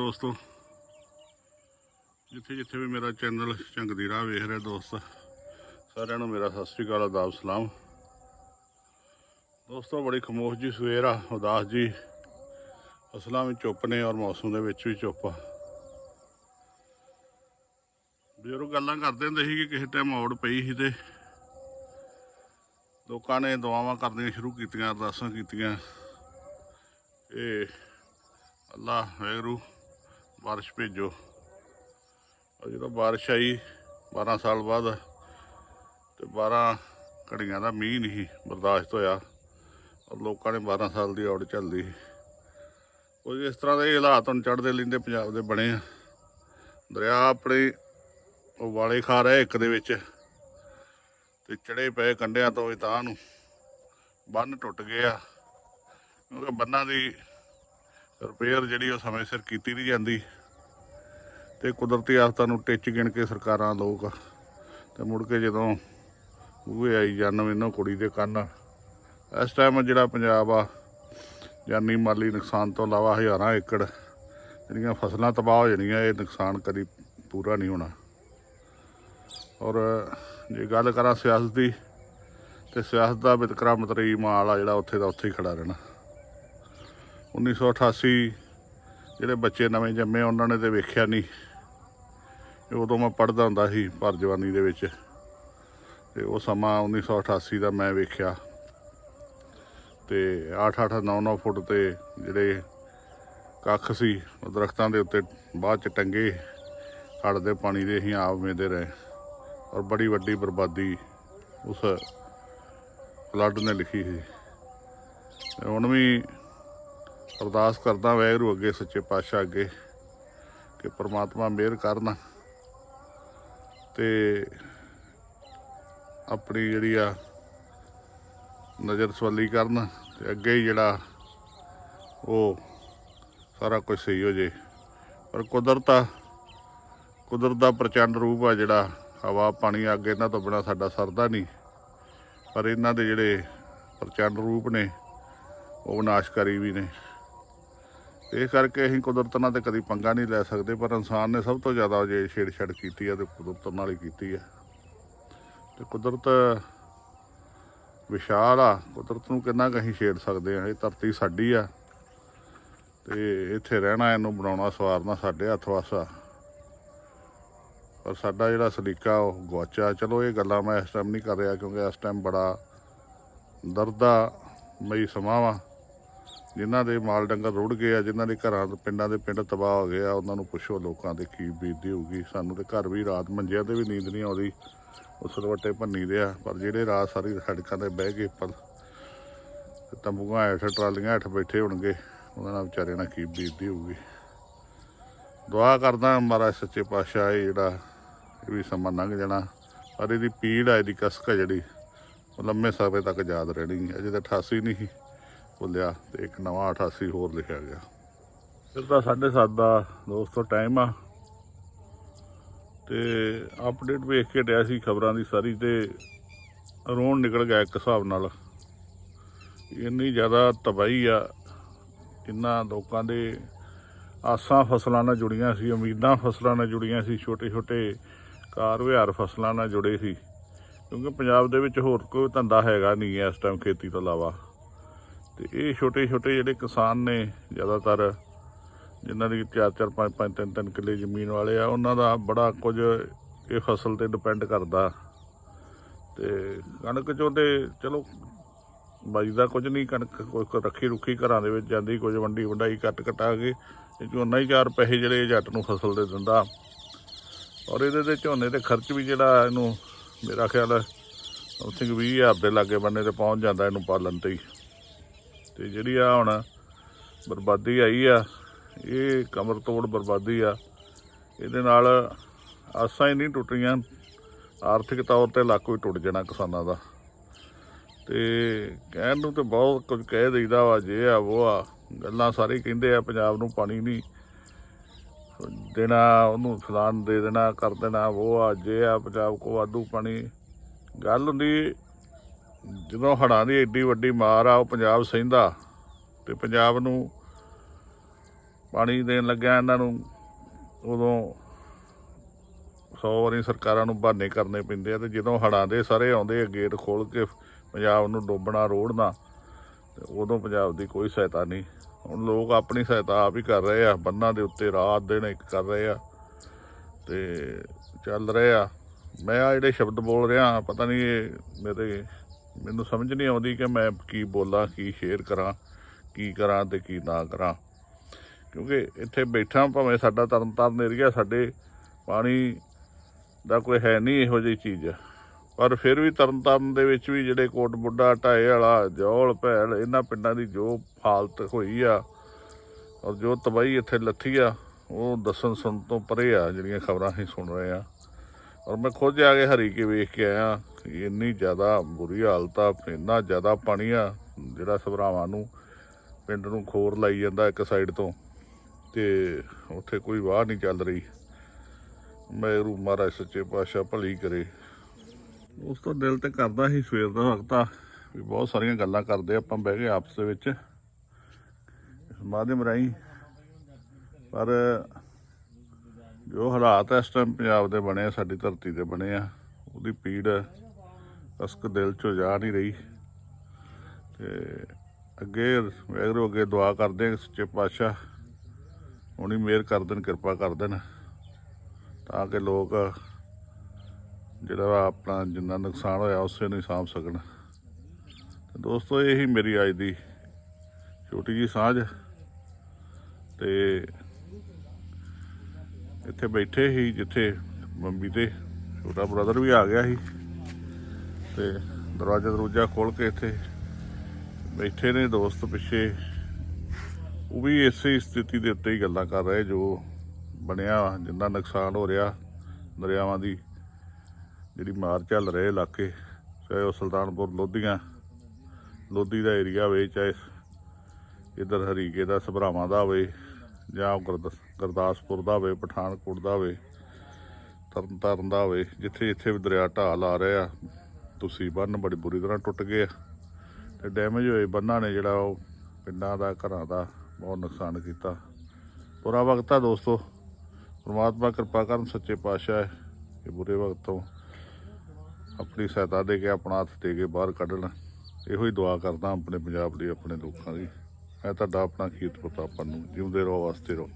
ਦੋਸਤੋ, ਜਿੱਥੇ ਜਿੱਥੇ ਵੀ ਮੇਰਾ ਚੈਨਲ ਚੰਗਦੀ ਰਾਹ ਵੇਖ ਰਿਹਾ ਦੋਸਤ, ਸਾਰਿਆਂ ਨੂੰ ਮੇਰਾ ਸਤਿ ਸ੍ਰੀ ਅਕਾਲ ਆਦਾਬ ਸਲਾਮ। ਦੋਸਤੋ, ਬੜੀ ਖਮੋਸ਼ ਜੀ ਸਵੇਰ ਆ, ਉਦਾਸ ਜੀ। ਫਸਲਾਂ ਵੀ ਚੁੱਪ ਨੇ ਔਰ ਮੌਸਮ ਦੇ ਵਿੱਚ ਵੀ ਚੁੱਪ ਆ। ਬਜ਼ੁਰਗ ਗੱਲਾਂ ਕਰਦੇ ਹੁੰਦੇ ਸੀ ਕਿ ਕਿਸੇ ਟਾਈਮ ਔੜ ਪਈ ਸੀ ਤੇ ਲੋਕਾਂ ਨੇ ਦੁਆਵਾਂ ਕਰਨੀਆਂ ਸ਼ੁਰੂ ਕੀਤੀਆਂ, ਅਰਦਾਸਾਂ ਕੀਤੀਆਂ। ਇਹ ਅੱਲਾ ਵੈਗਰੂ ਬਾਰਿਸ਼ ਭੇਜੋ। ਜਦੋਂ ਬਾਰਿਸ਼ ਆਈ 12 ਸਾਲ ਬਾਅਦ ਤੇ 12 ਘੜੀਆਂ ਦਾ ਮੀਂਹ ਨਹੀਂ ਬਰਦਾਸ਼ਤ ਹੋਇਆ। ਔਰ ਲੋਕਾਂ ਨੇ 12 ਸਾਲ ਦੀ ਔੜ ਚੱਲਦੀ ਸੀ ਕੋਈ ਇਸ ਤਰ੍ਹਾਂ ਦੇ ਹਾਲਾਤ ਹੁਣ ਚੜ੍ਹਦੇ ਲੈਂਦੇ ਪੰਜਾਬ ਦੇ ਬਣੇ ਆ। ਦਰਿਆ ਆਪਣੇ ਉਹ ਵਾਲੇ ਖਾ ਰਿਹਾ ਇੱਕ ਦੇ ਵਿੱਚ ਤੇ ਚੜੇ ਪਏ ਕੰਡਿਆਂ ਤੋਂ ਇਹ ਤਾਂ ਨੂੰ ਬੰਨ ਟੁੱਟ ਗਿਆ। ਕਿਉਂਕਿ ਬੰਨਾਂ ਦੀ ਰਿਪੇਅਰ ਜਿਹੜੀ ਉਹ ਸਮੇਂ ਸਿਰ ਕੀਤੀ ਨਹੀਂ ਜਾਂਦੀ ਤੇ ਕੁਦਰਤੀ ਆਫਤਾਂ ਨੂੰ ਟਿੱਚ ਗਿਣ ਕੇ ਸਰਕਾਰਾਂ ਲੋਕ ਤੇ ਮੁੜ ਕੇ ਜਦੋਂ ਬੂਹੇ ਆਈ ਜਨਮ ਇਹਨਾਂ ਕੁੜੀ ਦੇ ਕੰਨ, ਇਸ ਟਾਈਮ ਜਿਹੜਾ ਪੰਜਾਬ ਆ, ਜਾਨੀ ਮਾਲੀ ਨੁਕਸਾਨ ਤੋਂ ਇਲਾਵਾ ਹਜ਼ਾਰਾਂ ਏਕੜ ਜਿਹੜੀਆਂ ਫਸਲਾਂ ਤਬਾਹ ਹੋ ਜਾਣੀਆਂ, ਇਹ ਨੁਕਸਾਨ ਕਦੀ ਪੂਰਾ ਨਹੀਂ ਹੋਣਾ। ਔਰ ਜੇ ਗੱਲ ਕਰਾਂ ਸਿਆਸਤ ਦੀ, ਤੇ ਸਿਆਸਤ ਦਾ ਵਿਤਕਰਾ ਮਤਰੀ ਮਾਲ ਆ ਜਿਹੜਾ ਉੱਥੇ ਦਾ ਉੱਥੇ ਹੀ ਖੜਾ ਰਹਿਣਾ। 1988 ਜਿਹੜੇ ਬੱਚੇ ਨਵੇਂ ਜੰਮੇ, ਉਹਨਾਂ ਨੇ ਤੇ ਵੇਖਿਆ ਨਹੀਂ। ਉਦੋਂ ਮੈਂ ਪੜਦਾ ਹੁੰਦਾ ਸੀ ਭਰ ਜਵਾਨੀ ਦੇ ਵਿੱਚ। ਤੇ ਉਹ ਸਮਾਂ 1988 ਦਾ ਮੈਂ ਵੇਖਿਆ। ਤੇ 8-8 9-9 ਫੁੱਟ ਤੇ ਜਿਹੜੇ ਕੱਖ ਸੀ, ਉਹ ਦਰਖਤਾਂ ਦੇ ਉੱਤੇ ਬਾਅਦ ਚ ਟੰਗੇ ਹੜ ਦੇ ਪਾਣੀ ਦੇ ਅਸੀਂ ਆਪ ਵੇਂਦੇ ਰਹੇ। ਔਰ ਬੜੀ ਵੱਡੀ ਬਰਬਾਦੀ ਉਸ ਫਲੱਡ ਨੇ ਲਿਖੀ ਸੀ। ਤੇ ਹੁਣ ਵੀ ਅਰਦਾਸ ਕਰਦਾ ਵੈਗਰੂ ਅੱਗੇ, ਸੱਚੇ ਪਾਤਸ਼ਾਹ ਅੱਗੇ ਕਿ ਪ੍ਰਮਾਤਮਾ ਮਿਹਰ ਕਰਨ। ਤੇ ਆਪਣੀ ਜਿਹੜੀ ਆ ਨਜ਼ਰ ਸਵੱਲੀ ਕਰਨ ਤੇ ਅੱਗੇ ਹੀ ਜਿਹੜਾ ਉਹ ਸਾਰਾ ਕੁਝ ਸਹੀ ਹੋ ਜੇ। ਪਰ ਕੁਦਰਤ ਆ, ਕੁਦਰਤ ਦਾ ਪ੍ਰਚੰਡ ਰੂਪ ਆ ਜਿਹੜਾ ਹਵਾ, ਪਾਣੀ, ਅੱਗੇ ਇਹਨਾਂ ਤੋਂ ਬਿਨਾ ਸਾਡਾ ਸਰਦਾ ਨਹੀਂ। ਪਰ ਇਹਨਾਂ ਦੇ ਜਿਹੜੇ ਪ੍ਰਚੰਡ ਰੂਪ ਨੇ, ਉਹ ਵਿਨਾਸ਼ਕਾਰੀ ਵੀ ਨੇ। ਇਸ ਕਰਕੇ ਅਸੀਂ ਕੁਦਰਤ ਨਾਲ ਤੇ ਕਦੀ ਪੰਗਾ ਨਹੀਂ ਲੈ ਸਕਦੇ, ਪਰ ਇਨਸਾਨ ਨੇ ਸਭ ਤੋਂ ਜ਼ਿਆਦਾ ਜੇ ਛੇੜਛਾੜ ਕੀਤੀ ਆ ਤੇ ਕੁਦਰਤ ਨਾਲ ਹੀ ਕੀਤੀ ਆ। ਤੇ ਕੁਦਰਤ ਵਿਸ਼ਾਲ ਆ, ਕੁਦਰਤ ਨੂੰ ਕਿੰਨਾ ਕੁ ਅਸੀਂ ਛੇੜ ਸਕਦੇ ਆ? ਇਹ ਧਰਤੀ ਸਾਡੀ ਆ ਤੇ ਇੱਥੇ ਰਹਿਣਾ, ਇਹਨੂੰ ਬਣਾਉਣਾ, ਸਵਾਰਨਾ ਸਾਡੇ ਹੱਥ ਵਸ ਪਰ ਸਾਡਾ ਜਿਹੜਾ ਸਲੀਕਾ, ਉਹ ਗਵਾਚਾ ਚਲੋ, ਇਹ ਗੱਲਾਂ ਮੈਂ ਇਸ ਟਾਈਮ ਨਹੀਂ ਕਰ ਰਿਹਾ ਕਿਉਂਕਿ ਇਸ ਟਾਈਮ ਬੜਾ ਦਰਦਾ ਮਈ ਸਮਾਂ ਵਾ। ਜਿਨ੍ਹਾਂ ਦੇ ਮਾਲ ਡੰਗਰ ਰੁੜ ਗਏ ਆ, ਜਿਨ੍ਹਾਂ ਦੇ ਘਰਾਂ ਪਿੰਡਾਂ ਦੇ ਪਿੰਡ ਤਬਾਹ ਹੋ ਗਏ ਆ, ਉਹਨਾਂ ਨੂੰ ਪੁੱਛੋ ਲੋਕਾਂ ਦੇ ਕੀ ਬੀਤਦੀ ਹੋਊਗੀ। ਸਾਨੂੰ ਤੇ ਘਰ ਵੀ ਰਾਤ ਮੰਜਿਆਂ ਤੇ ਵੀ ਨੀਂਦ ਨਹੀਂ ਆਉਂਦੀ। ਉਹ ਸਰਵੱਟੇ ਭੰਨੀ ਦੇ ਆ, ਪਰ ਜਿਹੜੇ ਰਾਤ ਸਾਰੀ ਸੜਕਾਂ ਤੇ ਬਹਿ ਗਏ ਪਰ ਤੰਬੂਆਂ ਹੇਠ ਟਰਾਲੀਆਂ ਹੇਠ ਬੈਠੇ ਹੋਣਗੇ, ਉਹਨਾਂ ਨਾਲ ਵਿਚਾਰਿਆਂ ਨਾਲ ਕੀ ਬੀਤਦੀ ਹੋਊਗੀ। ਦੁਆ ਕਰਦਾ ਮਹਾਰਾਜ ਸੱਚੇ ਪਾਤਸ਼ਾਹ, ਇਹ ਜਿਹੜਾ ਇਹ ਵੀ ਸਮਾਂ ਲੰਘ ਜਾਣਾ, ਪਰ ਇਹਦੀ ਪੀੜ ਆ, ਇਹਦੀ ਕਸਕ ਆ ਜਿਹੜੀ, ਉਹ ਲੰਮੇ ਸਮੇਂ ਤੱਕ ਯਾਦ ਰਹਿਣੀ, ਅਜੇ ਤਾਂ 88 ਨਹੀਂ ਸੀ ਭੁੱਲਿਆ ਤੇ ਇੱਕ ਨਵਾਂ 88 ਹੋਰ ਲਿਖਿਆ ਗਿਆ। ਫਿਰ ਤਾਂ 7:30 ਦਾ ਦੋਸਤੋ ਟਾਈਮ ਆ। ਤੇ ਅਪਡੇਟ ਵੇਖ ਕੇ ਡਿਆ ਸੀ ਖਬਰਾਂ ਦੀ ਸਾਰੀ ਤੇ ਰੋਣ ਨਿਕਲ ਗਿਆ ਇੱਕ ਹਿਸਾਬ ਨਾਲ। ਇੰਨੀ ਜ਼ਿਆਦਾ ਤਬਾਹੀ ਆ, ਇੰਨਾ ਲੋਕਾਂ ਦੇ ਆਸਾਂ ਫਸਲਾਂ ਨਾਲ ਜੁੜੀਆਂ ਸੀ, ਉਮੀਦਾਂ ਫਸਲਾਂ ਨਾਲ ਜੁੜੀਆਂ ਸੀ ਛੋਟੇ ਛੋਟੇ ਕਾਰ ਵਿਹਾਰ ਫਸਲਾਂ ਨਾਲ ਜੁੜੇ ਸੀ। ਕਿਉਂਕਿ ਪੰਜਾਬ ਦੇ ਵਿੱਚ ਹੋਰ ਕੋਈ ਧੰਦਾ ਹੈਗਾ ਨਹੀਂ ਇਸ ਟਾਈਮ ਖੇਤੀ ਤੋਂ ਇਲਾਵਾ। ਤੇ ਇਹ ਛੋਟੇ ਛੋਟੇ ਜਿਹੜੇ ਕਿਸਾਨ ਨੇ ਜ਼ਿਆਦਾਤਰ, ਜਿਨ੍ਹਾਂ ਦੀ 4-4 5-5 3-3 ਕਿੱਲੇ ਜ਼ਮੀਨ ਵਾਲੇ ਆ, ਉਹਨਾਂ ਦਾ ਬੜਾ ਕੁਝ ਇਹ ਫਸਲ ਤੇ ਡਿਪੈਂਡ ਕਰਦਾ। ਤੇ ਕਣਕ ਚੋਂ ਤੇ ਚਲੋ ਬਚਦਾ ਕੁਝ ਨਹੀਂ, ਕਣਕ ਕੋਈ ਰੱਖੀ ਰੁੱਖੀ ਘਰਾਂ ਦੇ ਵਿੱਚ ਜਾਂਦੀ, ਕੁਝ ਵੰਡੀ ਵੰਡਾਈ ਕੱਟ ਕਟਾ ਕੇ, ਇਹ ਝੋਨਾ ਹੀ ਚਾਰ ਪੈਸੇ ਜਿਹੜੇ ਜੱਟ ਨੂੰ ਫਸਲ ਦੇ ਦਿੰਦਾ। ਔਰ ਇਹਦੇ ਤੇ ਝੋਨੇ ਤੇ ਖਰਚ ਵੀ ਜਿਹੜਾ ਇਹਨੂੰ ਮੇਰਾ ਖਿਆਲ ਹੈ ਸਮਥਿੰਗ 20000 ਦੇ ਲਾਗੇ ਬੰਨੇ ਤੇ ਪਹੁੰਚ ਜਾਂਦਾ ਇਹਨੂੰ ਪਾਲਣ ਤੇ ਹੀ। ਤੇ ਜਿਹੜੀ ਆ ਹੁਣ ਬਰਬਾਦੀ ਆਈ ਆ, ਇਹ ਕਮਰ ਤੋੜ ਬਰਬਾਦੀ ਆ। ਇਹਦੇ ਨਾਲ ਆਸਾਂ ਹੀ ਨਹੀਂ ਟੁੱਟੀਆਂ। ਆਰਥਿਕ ਤੌਰ ਤੇ ਲੱਕ ਵੀ ਟੁੱਟ ਜਾਣਾ ਕਿਸਾਨਾਂ ਦਾ। ਤੇ ਕਹਿਣ ਨੂੰ ਤੇ ਬਹੁਤ ਕੁਝ ਕਹਿ ਦਈਦਾ ਵਾ, ਜੇ ਆ ਉਹ ਆ, ਗੱਲਾਂ ਸਾਰੇ ਕਹਿੰਦੇ ਆ, ਪੰਜਾਬ ਨੂੰ ਪਾਣੀ ਨਹੀਂ। ਦੇਣਾ, ਉਹਨੂੰ ਫਲਾਨ ਦੇ ਦੇਣਾ, ਕਰ ਦੇਣਾ ਉਹ ਆ, ਜੇ ਆ, ਪੰਜਾਬ ਕੋ ਵਾਧੂ ਪਾਣੀ। ਗੱਲ ਹੁੰਦੀ ਜਦੋਂ ਹੜ੍ਹਾਂ ਦੀ ਏਡੀ ਵੱਡੀ ਮਾਰ ਆ, ਉਹ ਪੰਜਾਬ ਸਹਿੰਦਾ ਤੇ ਪੰਜਾਬ ਨੂੰ ਪਾਣੀ ਦੇਣ ਲੱਗਿਆ ਇਹਨਾਂ ਨੂੰ, ਉਦੋਂ 100 ਵਾਰੀ ਸਰਕਾਰਾਂ ਨੂੰ ਬਹਾਨੇ ਕਰਨੇ ਪੈਂਦੇ ਆ ਤੇ ਜਦੋਂ ਹੜ੍ਹਾਂ ਦੇ ਸਾਰੇ ਆਉਂਦੇ ਆ ਗੇਟ ਖੋਲ ਕੇ ਪੰਜਾਬ ਨੂੰ ਡੋਬਣਾ, ਰੋੜਨਾ, ਤੇ ਉਦੋਂ ਪੰਜਾਬ ਦੀ ਕੋਈ ਸਹਾਇਤਾ ਨਹੀਂ। ਹੁਣ ਲੋਕ ਆਪਣੀ ਸਹਾਇਤਾ ਆਪ ਹੀ ਕਰ ਰਹੇ ਆ, ਬੰਨਾਂ ਦੇ ਉੱਤੇ ਰਾਤ ਦਿਨ ਇੱਕ ਕਰ ਰਹੇ ਆ ਤੇ ਚੱਲ ਰਹੇ ਆ। ਮੈਂ ਆ ਜਿਹੜੇ ਸ਼ਬਦ ਬੋਲ ਰਿਹਾ, ਪਤਾ ਨਹੀਂ ਇਹ ਮੇਰੇ ਮੈਨੂੰ ਸਮਝ ਨਹੀਂ ਆਉਂਦੀ ਕਿ ਮੈਂ ਕੀ ਬੋਲਾਂ, ਕੀ ਸ਼ੇਅਰ ਕਰਾਂ, ਕੀ ਕਰਾਂ ਤੇ ਕੀ ਨਾ ਕਰਾਂ। ਕਿਉਂਕਿ ਇੱਥੇ ਬੈਠਾ ਭਾਵੇਂ ਸਾਡਾ ਤਰਨਤਾਰਨ ਏਰੀਆ ਸਾਡੇ ਪਾਣੀ ਦਾ ਕੋਈ ਹੈ ਨਹੀਂ ਇਹੋ ਜਿਹੀ ਚੀਜ਼। ਪਰ ਫਿਰ ਵੀ ਤਰਨਤਾਰਨ ਦੇ ਵਿੱਚ ਵੀ ਜਿਹੜੇ ਕੋਟ ਬੁੱਢਾ, ਢਾਏ ਵਾਲਾ, ਜੌਲ, ਭੈਲ, ਇਹਨਾਂ ਪਿੰਡਾਂ ਦੀ ਜੋ ਹਾਲਤ ਹੋਈ ਆ ਔਰ ਜੋ ਤਬਾਹੀ ਇੱਥੇ ਲੱਥੀ ਆ, ਉਹ ਦੱਸਣ ਸੁਣ ਤੋਂ ਪਰੇ ਆ, ਜਿਹੜੀਆਂ ਖਬਰਾਂ ਅਸੀਂ ਸੁਣ ਰਹੇ ਆ। ਔਰ ਮੈਂ ਖੁਦ ਜਾ ਕੇ ਹਰੀ ਕੇ ਵੇਖ ਕੇ ਆਇਆ ਇੰਨੀ ਜ਼ਿਆਦਾ ਬੁਰੀ ਹਾਲਤ ਆ, ਇੰਨਾ ਜ਼ਿਆਦਾ ਪਾਣੀ ਆ, ਜਿਹੜਾ ਸਭਰਾਵਾਂ ਨੂੰ ਪਿੰਡ ਨੂੰ ਖੋਰ ਲਾਈ ਜਾਂਦਾ ਇੱਕ ਸਾਈਡ ਤੋਂ, ਤੇ ਉੱਥੇ ਕੋਈ ਵਾਹ ਨਹੀਂ ਚੱਲ ਰਹੀ। ਮੈਰੂ ਮਹਾਰਾਜ ਸੱਚੇ ਪਾਤਸ਼ਾਹ ਭਲੀ ਕਰੇ। ਉਸ ਤੋਂ ਦਿਲ ਤੇ ਕਰਦਾ ਸੀ ਸਵੇਰ ਦਾ ਵਕਤ ਆ, ਵੀ ਬਹੁਤ ਸਾਰੀਆਂ ਗੱਲਾਂ ਕਰਦੇ ਆਪਾਂ ਬਹਿ ਕੇ ਆਪਸ ਦੇ ਵਿੱਚ ਇਸ ਮਾਧਿਅਮ ਰਾਹੀਂ। ਪਰ ਜੋ ਹਾਲਾਤ ਇਸ ਟਾਈਮ ਪੰਜਾਬ ਦੇ ਬਣੇ ਆ, ਸਾਡੀ ਧਰਤੀ ਦੇ ਬਣੇ ਆ, ਉਹਦੀ ਪੀੜ ਅਸਕ ਦਿਲ ਚੋਂ ਜਾ ਨਹੀਂ ਰਹੀ। ਤੇ ਅੱਗੇ ਵੈਗਰੂ ਅੱਗੇ ਦੁਆ ਕਰਦੇ ਆ, ਸੱਚੇ ਪਾਤਸ਼ਾਹ ਹੁਣੀ ਮਿਹਰ ਕਰ ਦੇਣ, ਕਿਰਪਾ ਕਰ ਦੇਣ, ਤਾਂ ਕਿ ਲੋਕ ਜਿਹੜਾ ਵਾ ਆਪਣਾ ਜਿੰਨਾ ਨੁਕਸਾਨ ਹੋਇਆ, ਉਸੇ ਨੂੰ ਸਾਂਭ ਸਕਣ। ਤੇ ਦੋਸਤੋ, ਇਹੀ ਮੇਰੀ ਅੱਜ ਦੀ ਛੋਟੀ ਜੀ ਸਾਂਝ। ਤੇ ਇੱਥੇ ਬੈਠੇ ਸੀ, ਜਿੱਥੇ ਮੰਮੀ ਤੇ ਛੋਟਾ ਬ੍ਰਦਰ ਵੀ ਆ ਗਿਆ ਸੀ। ਤੇ ਦਰਵਾਜ਼ਾ ਦਰੂਜਾ ਖੋਲ ਕੇ ਇੱਥੇ ਬੈਠੇ ਨੇ ਦੋਸਤ ਪਿੱਛੇ। ਉਹ ਵੀ ਇਸੇ ਸਥਿਤੀ ਦੇ ਉੱਤੇ ਹੀ ਗੱਲਾਂ ਕਰ ਰਹੇ, ਜੋ ਬਣਿਆ, ਜਿੰਨਾ ਨੁਕਸਾਨ ਹੋ ਰਿਹਾ ਦਰਿਆਵਾਂ ਦੀ, ਜਿਹੜੀ ਮਾਰ ਚੱਲ ਰਹੇ ਇਲਾਕੇ, ਚਾਹੇ ਉਹ ਸੁਲਤਾਨਪੁਰ, ਲੋਧੀਆਂ, ਲੋਧੀ ਦਾ ਏਰੀਆ ਹੋਵੇ, ਚਾਹੇ ਇਧਰ ਹਰੀਕੇ ਦਾ, ਸਭਰਾਵਾਂ ਦਾ ਹੋਵੇ, ਜਾਂ ਉਹ ਗੁਰਦ- ਗੁਰਦਾਸਪੁਰ ਦਾ ਹੋਵੇ, ਪਠਾਨਕੋਟ ਦਾ ਹੋਵੇ, ਤਰਨਤਾਰਨ ਦਾ ਹੋਵੇ, ਜਿੱਥੇ ਜਿੱਥੇ ਵੀ ਦਰਿਆ ਢਾਲ ਆ ਰਿਹਾ, ਤੁਸੀਂ ਬੰਨ ਬੜੀ ਬੁਰੀ ਤਰ੍ਹਾਂ ਟੁੱਟ ਗਏ ਆ। ਤੇ ਡੈਮੇਜ ਹੋਏ ਬੰਨਾਂ ਨੇ ਜਿਹੜਾ ਉਹ ਪਿੰਡਾਂ ਦਾ, ਘਰਾਂ ਦਾ ਬਹੁਤ ਨੁਕਸਾਨ ਕੀਤਾ। ਬੁਰਾ ਵਕਤ ਆ ਦੋਸਤੋ। ਪਰਮਾਤਮਾ ਕਿਰਪਾ ਕਰਨ ਸੱਚੇ ਪਾਤਸ਼ਾਹ ਕਿ ਬੁਰੇ ਵਕਤ ਤੋਂ ਆਪਣੀ ਸਹਾਇਤਾ ਦੇ ਕੇ, ਆਪਣਾ ਹੱਥ ਦੇ ਕੇ ਬਾਹਰ ਕੱਢਣ। ਇਹੋ ਹੀ ਦੁਆ ਕਰਦਾ ਆਪਣੇ ਪੰਜਾਬ ਲਈ, ਆਪਣੇ ਲੋਕਾਂ ਲਈ। ਮੈਂ ਤੁਹਾਡਾ ਆਪਣਾ ਖੀਤ ਪ੍ਰਤਾਪਨ ਨੂੰ ਜਿਉਂਦੇ ਰਹੋ, ਵਾਸਤੇ ਰਹੋ।